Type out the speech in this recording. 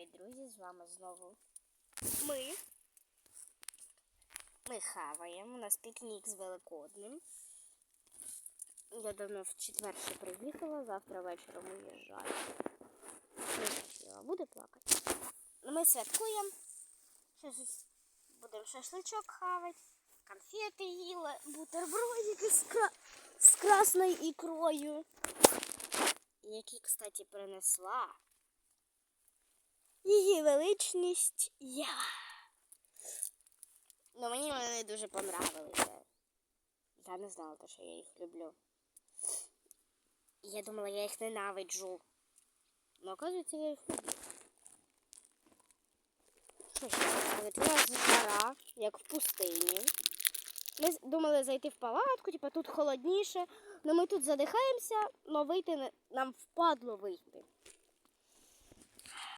Привіт, друзі! З вами знову ми. Ми хаваємо. У нас пікнік з Великодним. Я давно в четвер ще приїхала, завтра вечором уїжджаю. Не хотіла, буде плакати. Ми святкуємо. Щас будемо шашличок хавати, конфети їли, бутербродики з, кра... з красною ікрою. Які, кстати, принесла величність я. Ну мені вони дуже понравилися. Я не знала, що я їх люблю. Я думала, я їх ненавиджу. Ну, оказується, я їх люблю. Що ще? У нас жара, як в пустині. Ми думали зайти в палатку, типу тут холодніше, але ми тут задихаємося, але вийти нам впадло вийти.